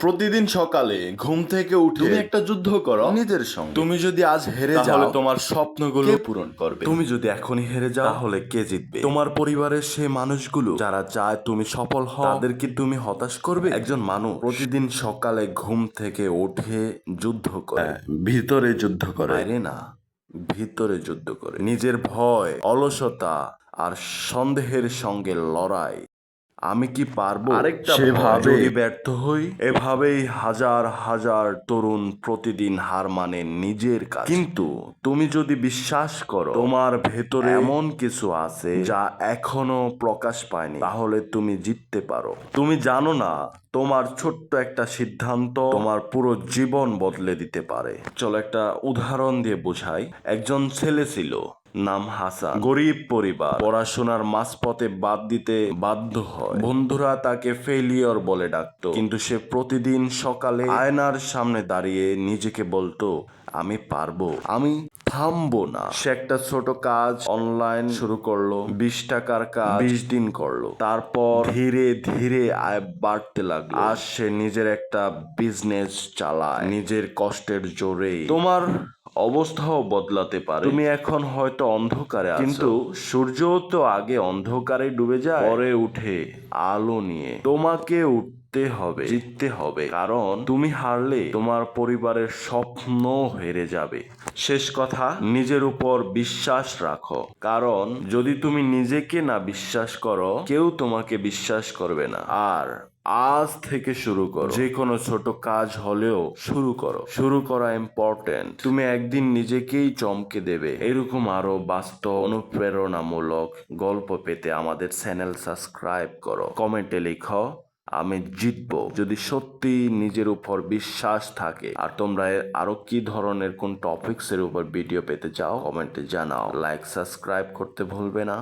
প্রতিদিন সকালে ঘুম থেকে উঠে তুমি একটা যুদ্ধ করো। নিজের সঙ্গে। তুমি যদি আজ হেরে যাও তাহলে তোমার স্বপ্নগুলো পূরণ করবে। তুমি যদি এখনই হেরে যাও তাহলে কে জিতবে? তোমার পরিবারের সেই মানুষগুলো যারা চায় তুমি সফল হও তাদেরকে তুমি হতাশ করবে? একজন মানুষ প্রতিদিন সকালে ঘুম থেকে উঠে যুদ্ধ করে। ভিতরে যুদ্ধ করে। বাইরে না ভিতরে যুদ্ধ করে। নিজের ভয় অলসতা আর সন্দেহের সঙ্গে লড়াই আমি কি পারব? আরেকটা সেভাবে ব্যর্থ হই? এভাবেই হাজার হাজার তরুণ প্রতিদিন হার মানে নিজের কাছে কিন্তু তুমি যদি বিশ্বাস করো তোমার ভেতরে এমন কিছু আছে যা এখনও প্রকাশ পায়নি তাহলে তুমি জিততে পারো। তুমি জানো না তোমার ছোট্ট একটা সিদ্ধান্ত তোমার পুরো জীবন বদলে দিতে পারে। চলো একটা উদাহরণ দিয়ে বোঝাই। একজন ছেলে ছিল নাম হাসান। গরিব পরিবার। পড়াশোনার মাঝপথে বাদ দিতে বাধ্য হয়। বন্ধুরা তাকে ফেলিয়র বলে ডাকতো। কিন্তু সে প্রতিদিন সকালে আয়নার সামনে দাঁড়িয়ে নিজেকে বলতো আমি পারব আমি থামবো না। সে একটা ছোট কাজ অনলাইন শুরু করল বিশ টাকার কাজ বিশ দিন করল। তারপর ধীরে ধীরে আয় বাড়তে লাগল। আর সে নিজের একটা বিজনেস চালায় নিজের কষ্টের জোরে তোমার অবস্থাও বদলাতে পারে। তুমি এখন হয়তো অন্ধকারে আছো। কিন্তু সূর্য তো আগে অন্ধকারে ডুবে যায়। পরে উঠে আলো নিয়ে। তোমাকে উঠতে হবে, জিততে হবে। কারণ তুমি হারলে তোমার পরিবারের স্বপ্ন হেরে যাবে। শেষ কথা, নিজের উপর বিশ্বাস রাখো। কারণ যদি তুমি নিজেকে না বিশ্বাস করো, কেউ তোমাকে বিশ্বাস করবে না। আর আজ থেকে শুরু করো। যে কোনো ছোট কাজ হলেও শুরু করো। শুরু করা ইম্পর্টেন্ট তুমি একদিন নিজেকেই চমকে দেবে। এরকম আরও বাস্তব, অনুপ্রেরণামূলক গল্প পেতে আমাদের চ্যানেল সাবস্ক্রাইব করো। কমেন্টে লিখো। আমি জিতব। যদি সত্যি নিজের উপর বিশ্বাস থাকে, আর তোমরা এর আরও কি ধরনের কোন টপিকস এর উপর ভিডিও পেতে চাও কমেন্টে জানাও। লাইক সাবস্ক্রাইব করতে ভুলবে না।